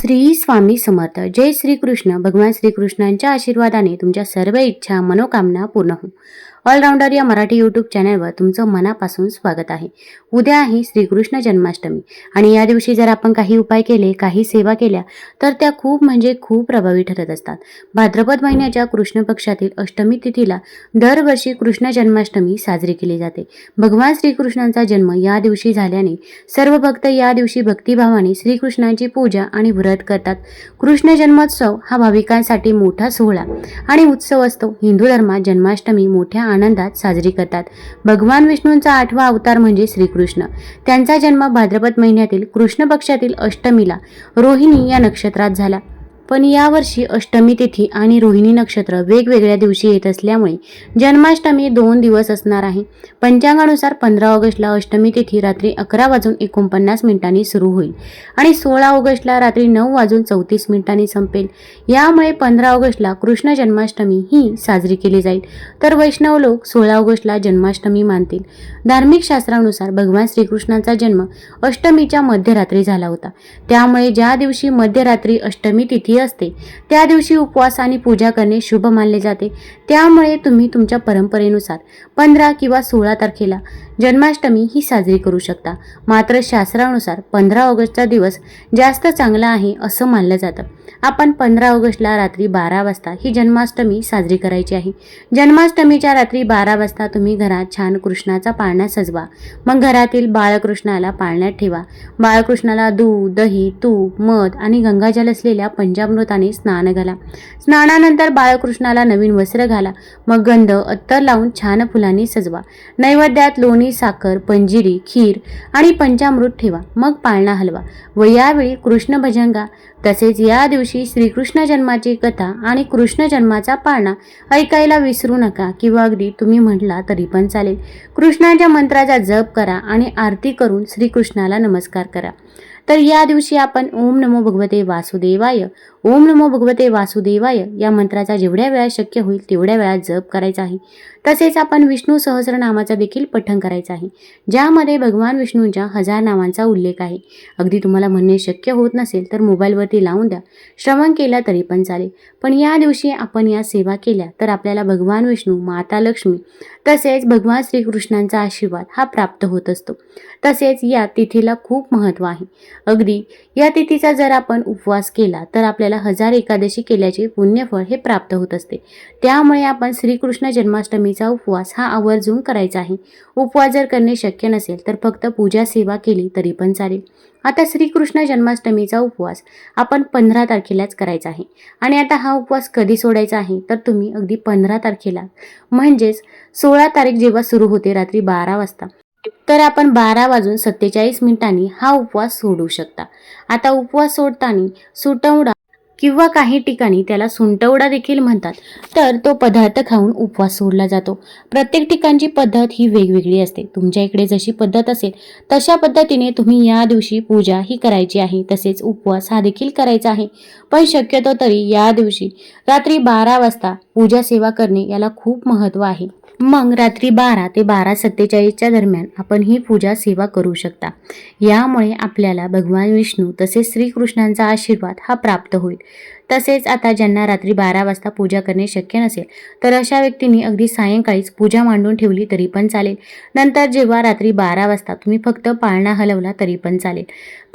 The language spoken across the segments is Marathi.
श्री स्वामी समर्थ. जय श्रीकृष्ण. भगवान श्रीकृष्णांच्या आशीर्वादाने तुमच्या सर्व इच्छा मनोकामना पूर्ण हो ऑलराऊंडर या मराठी यूट्यूब चॅनलवर तुमचं मनापासून स्वागत आहे. उद्या आहे श्रीकृष्ण जन्माष्टमी आणि या दिवशी जर आपण काही उपाय केले काही सेवा केल्या तर त्या खूप म्हणजे खूप प्रभावी ठरत असतात. भाद्रपद महिन्याच्या कृष्ण पक्षातील अष्टमी तिथीला दरवर्षी कृष्ण जन्माष्टमी साजरी केली जाते. भगवान श्रीकृष्णांचा जन्म या दिवशी झाल्याने सर्व भक्त या दिवशी भक्तिभावाने श्रीकृष्णांची पूजा आणि व्रत करतात. कृष्ण जन्मोत्सव हा भाविकांसाठी मोठा सोहळा आणि उत्सव असतो. हिंदू धर्मात जन्माष्टमी मोठ्या आनंदात साजरी करतात. भगवान विष्णूंचा आठवा अवतार म्हणजे श्रीकृष्ण. त्यांचा जन्म भाद्रपद महिन्यातील कृष्ण पक्षातील अष्टमीला रोहिणी या नक्षत्रात झाला. पण यावर्षी अष्टमी तिथी आणि रोहिणी नक्षत्र वेगवेगळ्या दिवशी येत असल्यामुळे जन्माष्टमी दोन दिवस असणार आहे. पंचांगानुसार पंधरा ऑगस्टला अष्टमी तिथी रात्री अकरा वाजून एकोणपन्नास मिनिटांनी सुरू होईल आणि सोळा ऑगस्टला रात्री नऊ वाजून चौतीस मिनिटांनी संपेल. यामुळे पंधरा ऑगस्टला कृष्ण जन्माष्टमी ही साजरी केली जाईल. तर वैष्णव लोक सोळा ऑगस्टला जन्माष्टमी मानतील. धार्मिक शास्त्रानुसार भगवान श्रीकृष्णांचा जन्म अष्टमीच्या मध्यरात्री झाला होता. त्यामुळे ज्या दिवशी मध्यरात्री अष्टमी तिथी असते. त्या दिवशी उपवास आणि पूजा करणे शुभ मानले जाते. त्यामुळे तुम्ही तुमच्या परंपरेनुसार पंधरा किंवा सोळा तारखेला जन्माष्टमी ही साजरी करू शकता. मात्र शास्त्रानुसार पंधरा ऑगस्टचा दिवस जास्त चांगला आहे असं मानलं जातं. आपण पंधरा ऑगस्टला रात्री बारा वाजता ही जन्माष्टमी साजरी करायची आहे. जन्माष्टमीच्या रात्री बारा वाजता तुम्ही घरात छान कृष्णाचा पाळणा सजवा. मग घरातील बाळकृष्णाला पाळण्यात ठेवा. बाळकृष्णाला दूध दही तूप मध आणि गंगाजल असलेल्या पंचामृताने स्नान घाला. स्नानानंतर बाळकृष्णाला नवीन वस्त्र घाला. मग गंध अत्तर लावून छान फुलांनी सजवा. नैवेद्यात लोणी साखर पंजिरी खीर आणि पंचामृत ठेवा. मग पाळणा हलवा. व यावेळी कृष्ण भजंगा. तसेच या दिवशी श्रीकृष्ण जन्माची कथा आणि कृष्ण जन्माचा पाळणा ऐकायला विसरू नका किंवा अगदी तुम्ही म्हटला तरी पण चालेल. कृष्णाच्या मंत्राचा जप करा आणि आरती करून श्रीकृष्णाला नमस्कार करा. तर या दिवशी आपण ओम नमो भगवते वासुदेवाय. ओम नमो भगवते वासुदेवाय. या मंत्राचा जेवढ्या वेळा शक्य होईल तेवढ्या वेळात जप करायचा आहे. तसेच आपण विष्णू सहस्रनामाचा देखील पठण करायचं आहे. ज्यामध्ये भगवान विष्णूंच्या हजार नावांचा उल्लेख आहे. अगदी तुम्हाला म्हणणे शक्य होत नसेल तर मोबाईलवरती लावून द्या. श्रवण केला तरी पण चालेल. पण या दिवशी आपण या सेवा केल्या तर आपल्याला भगवान विष्णू माता लक्ष्मी तसेच भगवान श्रीकृष्णांचा आशीर्वाद हा प्राप्त होत असतो. तसेच या तिथीला खूप महत्त्व आहे. अगदी या तिथीचा जर आपण उपवास केला तर आपल्याला हजार एकादशी केल्याचे पुण्यफळ हे प्राप्त होत असते. त्यामुळे आपण श्रीकृष्ण जन्माष्टमीचा उपवास हा आवर्जून करायचा आहे. उपवास जर करणे शक्य नसेल तर फक्त पूजा सेवा केली तरी पण चालेल. आता श्रीकृष्ण जन्माष्टमीचा उपवास आपण पंधरा तारखेलाच करायचा आहे. आणि आता हा उपवास कधी सोडायचा आहे? तर तुम्ही अगदी पंधरा तारखेला. म्हणजेच सोळा तारीख जेव्हा सुरू होते रात्री बारा वाजता तर आपण बारा वाजून सत्तेचाळीस मिनिटांनी हा उपवास सोडू शकता. आता उपवास सोडताना सुटवडा किंवा काही ठिकाणी त्याला सुंटवडा देखील म्हणतात. तर तो पदार्थ खाऊन उपवास सोडला जातो. प्रत्येक ठिकाणची पद्धत ही वेगवेगळी असते. तुमच्या इकडे जशी पद्धत असेल तशा पद्धतीने तुम्ही या दिवशी पूजा ही करायची आहे. तसेच उपवास हा देखील करायचा आहे. पण शक्यतो तरी या दिवशी रात्री बारा वाजता पूजा सेवा करणे याला खूप महत्त्व आहे. मग रात्री बारा ते बारा सत्तेचाळीसच्या दरम्यान आपण ही पूजा सेवा करू शकता. यामुळे आपल्याला भगवान विष्णू तसेच श्रीकृष्णांचा आशीर्वाद हा प्राप्त होईल. तसेच आता ज्यांना रात्री बारा वाजता पूजा करणे शक्य नसेल तर अशा व्यक्तींनी अगदी सायंकाळीच पूजा मांडून ठेवली तरी पण चालेल. नंतर जेव्हा रात्री बारा वाजता तुम्ही फक्त पाळणा हलवला तरी पण चालेल.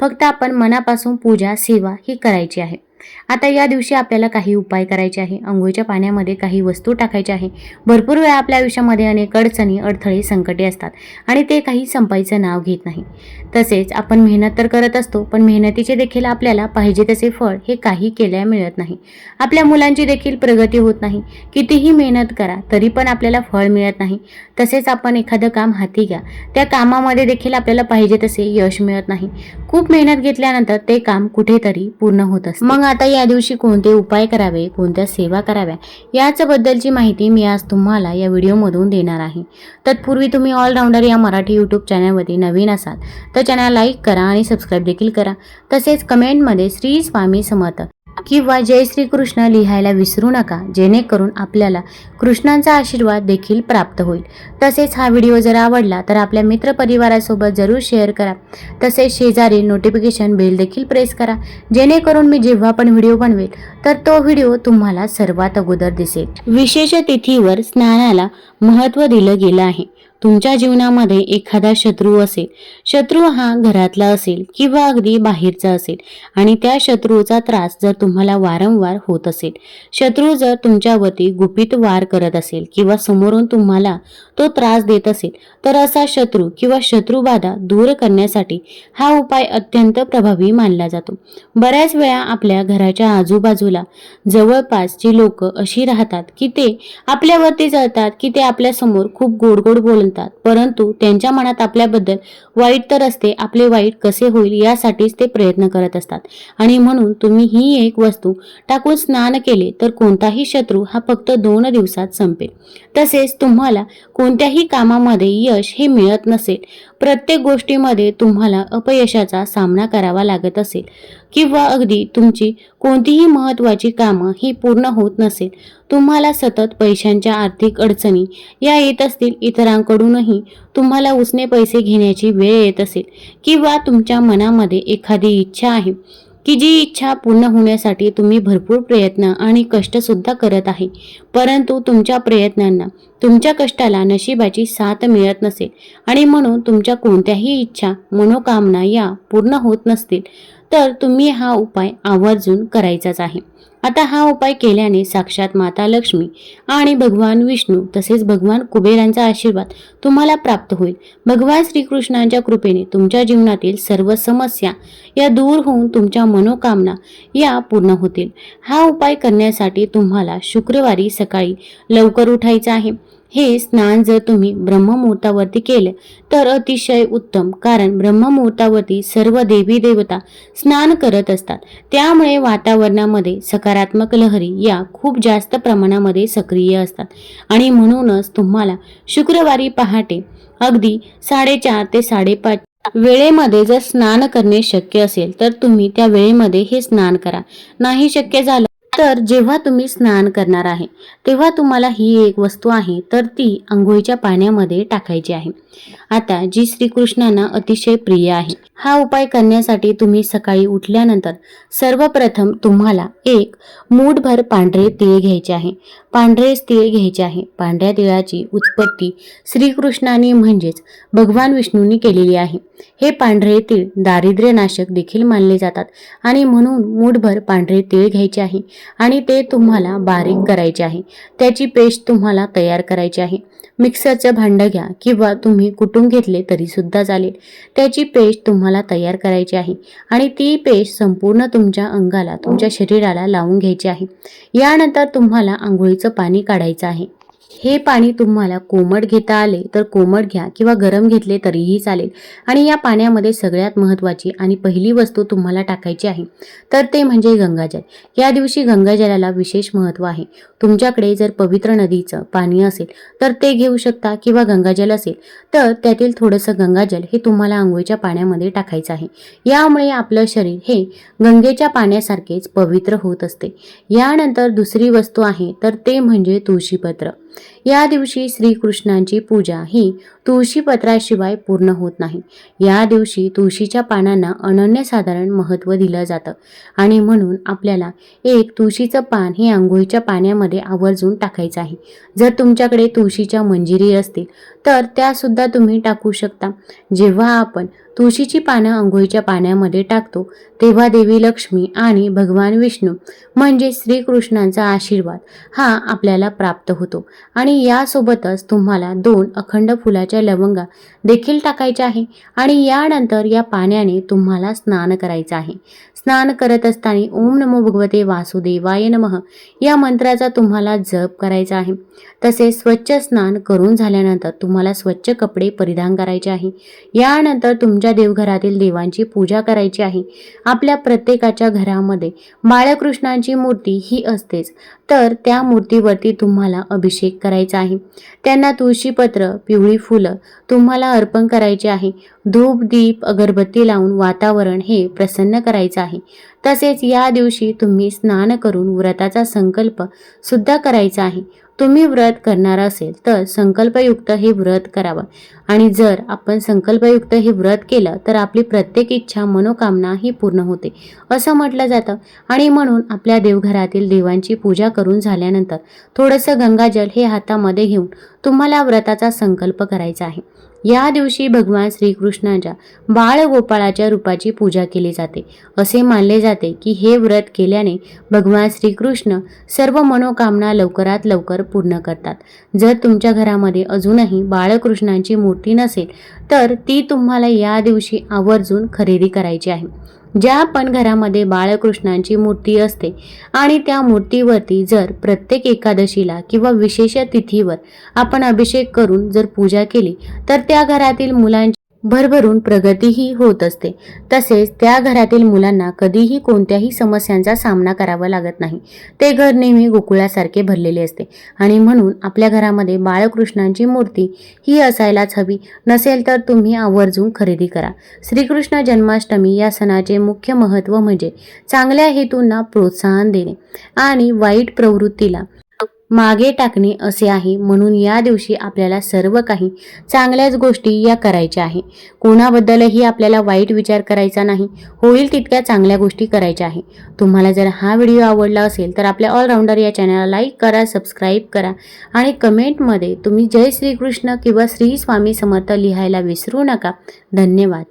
फक्त आपण मनापासून पूजा सेवा ही करायची आहे. आता या दिवशी आपल्याला काही उपाय करायचे आहे. अंघोळीच्या पाण्यामध्ये काही वस्तू टाकायच्या आहे. भरपूर वेळा आपल्या आयुष्यामध्ये अनेक अडचणी अडथळे संकटे असतात आणि ते काही संपायचं नाव घेत नाही. तसेच आपण मेहनत तर करत असतो पण मेहनतीचे देखील आपल्याला पाहिजे तसे फळ हे काही केल्या मिळत नाही. आपल्या मुलांची देखील प्रगती होत नाही. कितीही मेहनत करा तरी पण आपल्याला फळ मिळत नाही. तसेच आपण एखादं काम हाती घ्या. त्या कामामध्ये देखील आपल्याला पाहिजे तसे यश मिळत नाही. खूप मेहनत घेतल्यानंतर ते काम कुठेतरी पूर्ण होत असते. मग आता या दिवशी कोणते उपाय करावे कोणत्या सेवा कराव्या याच्याबद्दलची माहिती मी आज तुम्हाला या व्हिडिओमधून देणार आहे. तत्पूर्वी तुम्ही ऑलराऊंडर या मराठी यूट्यूब चॅनलवरती नवीन असाल तर चॅनल लाईक करा आणि सबस्क्राईब देखील करा. तसेच कमेंटमध्ये श्री स्वामी समर्थ किंवा जय श्री कृष्ण लिहायला विसरू नका जेणेकरून आपल्याला कृष्णांचा आशीर्वाद देखील प्राप्त होईल. तसेच हा व्हिडिओ जर आवडला तर आपल्या मित्रपरिवारासोबत जरूर शेअर करा. तसेच शेजारी नोटिफिकेशन बेल देखील प्रेस करा. जेणेकरून मी जेव्हा पण व्हिडिओ बनवेल तर तो व्हिडिओ तुम्हाला सर्वात अगोदर दिसेल. विशेष तिथीवर स्नानाला महत्त्व दिलं गेलं आहे. तुमच्या जीवनामध्ये एखादा शत्रू असेल शत्रू हा घरातला असेल किंवा अगदी बाहेरचा असेल आणि त्या शत्रूचा त्रास जर तुम्हाला वारंवार होत असेल शत्रू जर तुमच्यावरती गुपित वार करत असेल किंवा समोरून तुम्हाला तो त्रास देत असेल तर असा शत्रू किंवा शत्रुबाधा दूर करण्यासाठी हा उपाय अत्यंत प्रभावी मानला जातो. बऱ्याच वेळा आपल्या घराच्या आजूबाजूला जवळपास जी लोक अशी राहतात की ते आपल्यावरती जळतात की ते आपल्यासमोर खूप गोड गोड म्हणतात. परंतु त्यांच्या मनात आपल्याबद्दल वाईट तर असते आपले वाईट कसे होईल यासाठीच ते प्रयत्न करत असतात. आणि म्हणून तुम्ही ही एक वस्तू टाकून स्नान केले तर कोणताही शत्रू हा फक्त दोन दिवसात संपेल. तसेच तुम्हाला कोणत्याही कामामध्ये यश हे मिळत नसेल प्रत्येक गोष्टीमध्ये तुम्हाला अपयशाचा सामना करावा लागत असेल किंवा अगदी तुमची कोणतीही महत्त्वाची कामं ही पूर्ण होत नसेल तुम्हाला सतत पैशांच्या आर्थिक अडचणी या येत असतील इतरांकडूनही तुम्हाला उसने पैसे घेण्याची वेळ येत असेल किंवा तुमच्या मनामध्ये एखादी इच्छा आहे की जी इच्छा पूर्ण होण्यासाठी तुम्ही भरपूर प्रयत्न आणि कष्टसुद्धा करत आहे. परंतु तुमच्या प्रयत्नांना तुमच्या कष्टाला नशिबाची साथ मिळत नसेल आणि म्हणून तुमच्या कोणत्याही इच्छा मनोकामना या पूर्ण होत नसतील तर तुम्ही हा उपाय आवर्जून करायचाच आहे. आता हा उपाय केल्याने साक्षात माता लक्ष्मी आणि भगवान विष्णू तसेच भगवान कुबेरांचा आशीर्वाद तुम्हाला प्राप्त होईल. भगवान श्रीकृष्णांच्या कृपेने तुमच्या जीवनातील सर्व समस्या या दूर होऊन तुमच्या मनोकामना या पूर्ण होतील. हा उपाय करण्यासाठी तुम्हाला शुक्रवारी सकाळी लवकर उठायचं आहे. हे स्नान जर तुम्ही ब्रह्ममुहूर्तावरती केलं तर अतिशय उत्तम. कारण ब्रह्ममुहूर्तावरती सर्व देवी देवता स्नान करत असतात. त्यामुळे वातावरणामध्ये सकारात्मक लहरी या खूप जास्त प्रमाणामध्ये सक्रिय असतात. आणि म्हणूनच तुम्हाला शुक्रवारी पहाटे अगदी साडेचार ते साडेपाच वेळेमध्ये जर स्नान करणे शक्य असेल तर तुम्ही त्या वेळेमध्ये हे स्नान करा. नाही शक्य झालं तर जेव्हा तुम्ही स्नान करणार आहे तेव्हा तुम्हाला ही एक वस्तू आहे तर ती आंघोळीच्या पाण्यामध्ये टाकायची आहे. आता जी श्रीकृष्णांना अतिशय प्रिय आहे हा उपाय करण्यासाठी तुम्ही सकाळी उठल्यानंतर सर्वप्रथम तुम्हाला एक मूठभर पांढरे तीळ घ्यायचे आहे. पांढरे तीळ घ्यायचे आहे. पांढऱ्या तिळाची उत्पत्ती श्रीकृष्णाने म्हणजेच भगवान विष्णूंनी केलेली आहे. हे पांढरे तीळ दारिद्र्यनाशक देखील मानले जातात आणि म्हणून मूठभर पांढरे तीळ घ्यायचे आहे आणि ते तुम्हाला बारीक करायचे आहे. त्याची पेस्ट तुम्हाला तयार करायची आहे. मिक्सरचं भांडं घ्या किंवा तुम्ही कुटुंब घेतले तरी सुद्धा चालेल. त्याची पेस्ट तुम्हाला तयार करायची आहे आणि ती पेस्ट संपूर्ण तुमच्या अंगाला तुमच्या शरीराला लावून घ्यायची आहे. यानंतर तुम्हाला आंघोळीचं पाणी काढायचं आहे. हे पाणी तुम्हाला कोमट घेता आले तर कोमट घ्या किंवा गरम घेतले तरीही चालेल. आणि या पाण्यामध्ये सगळ्यात महत्त्वाची आणि पहिली वस्तू तुम्हाला टाकायची आहे तर ते म्हणजे गंगाजल. या दिवशी गंगाजलाला विशेष महत्त्व आहे. तुमच्याकडे जर पवित्र नदीचं पाणी असेल तर ते घेऊ शकता किंवा गंगाजल असेल तर त्यातील थोडंसं गंगाजल हे तुम्हाला आंघोळीच्या पाण्यामध्ये टाकायचं आहे. यामुळे आपलं शरीर हे गंगेच्या पाण्यासारखेच पवित्र होत असते. यानंतर दुसरी वस्तू आहे तर ते म्हणजे तुळशीपत्र. या दिवशी श्रीकृष्णांची पूजा ही तुळशीपत्राशिवाय पूर्ण होत नाही. या दिवशी तुळशीच्या पानांना अनन्यसाधारण महत्त्व दिलं जातं आणि म्हणून आपल्याला एक तुळशीचं पान हे आंघोळीच्या पाण्यामध्ये आवर्जून टाकायचं आहे. जर तुमच्याकडे तुळशीच्या मंजिरी असतील तर त्यासुद्धा तुम्ही टाकू शकता. जेव्हा आपण तुळशीची पानं आंघोळीच्या पाण्यामध्ये टाकतो तेव्हा देवी लक्ष्मी आणि भगवान विष्णू म्हणजे श्रीकृष्णांचा आशीर्वाद हा आपल्याला प्राप्त होतो. आणि यासोबतच तुम्हाला दोन अखंड फुलाच्या लवंगा देखील टाकायच्या आहे. आणि यानंतर या पाण्याने तुम्हाला स्नान करायचं आहे. स्नान करत असताना ओम नमो भगवते वासुदेवाय नमः. या मंत्राचा तुम्हाला जप करायचा आहे. तसेच स्वच्छ स्नान करून झाल्यानंतर तुम्हाला स्वच्छ कपडे परिधान करायचे आहे. यानंतर तुमच्या देवघरातील देवांची पूजा करायची आहे. आपल्या प्रत्येकाच्या घरामध्ये बाळकृष्णांची मूर्ती ही असतेच. तर त्या मूर्तीवरती तुम्हाला अभिषेक करायचा आहे. त्यांना तुळशीपत्र पिवळी फुलं तुम्हाला अर्पण करायचे आहे. धूप दीप अगरबत्ती लावून वातावरण हे प्रसन्न करायचं आहे. आहे तसेच या दिवशी तुम्ही स्नान करून व्रताचा संकल्प सुद्धा करायचा आहे. तुम्ही व्रत करणार असेल तर संकल्पयुक्त हे व्रत करावं. आणि जर आपण संकल्पयुक्त हे व्रत केलं तर आपली प्रत्येक इच्छा मनोकामना ही पूर्ण होते. असं म्हटलं जातं. आणि म्हणून आपल्या देवघरातील देवांची पूजा करून झाल्यानंतर थोडंसं गंगाजल हे हातामध्ये घेऊन तुम्हाला व्रताचा संकल्प करायचा आहे. या दिवशी भगवान श्रीकृष्णाच्या बाळगोपाळाच्या रूपाची पूजा केली जाते. असे मानले जाते की हे व्रत केल्याने भगवान श्रीकृष्ण सर्व मनोकामना लवकरात लवकर पूर्ण करतात. जर तुमच्या घरामध्ये अजूनही बाळकृष्णांची मूर्ती नसेल तर ती तुम्हाला या दिवशी आवर्जून खरेदी करायची आहे. ज्या पण घरामध्ये बाळकृष्णांची मूर्ती असते आणि त्या मूर्तीवरती जर प्रत्येक एकादशीला किंवा विशेष तिथीवर आपण अभिषेक करून जर पूजा केली तर त्या घरातील मुलांची भरभरून प्रगतीही होत असते. तसेच त्या घरातील मुलांना कधीही कोणत्याही समस्यांचा सामना करावा लागत नाही. ते घर नेहमी गोकुळासारखे भरलेले असते. आणि म्हणून आपल्या घरामध्ये बाळकृष्णांची मूर्ती ही असायलाच हवी. नसेल तर तुम्ही आवर्जून खरेदी करा. श्रीकृष्ण जन्माष्टमी या सणाचे मुख्य महत्त्व म्हणजे चांगल्या हेतूंना प्रोत्साहन देणे आणि वाईट प्रवृत्तीला मागे टाकणे असे आहे म्हणून या दिवशी आपल्याला सर्व काही चांगल्याच गोष्टी या करायच्या आहे. कोणाबद्दलही आपल्याला वाईट विचार करायचा नाही. होईल तितक्या चांगल्या गोष्टी करायच्या आहे. तुम्हाला जर हा व्हिडिओ आवडला असेल तर आपल्या ऑलराऊंडर या चॅनलला लाईक करा सबस्क्राईब करा आणि कमेंटमध्ये तुम्ही जय श्रीकृष्ण किंवा श्री स्वामी समर्थ लिहायला विसरू नका. धन्यवाद.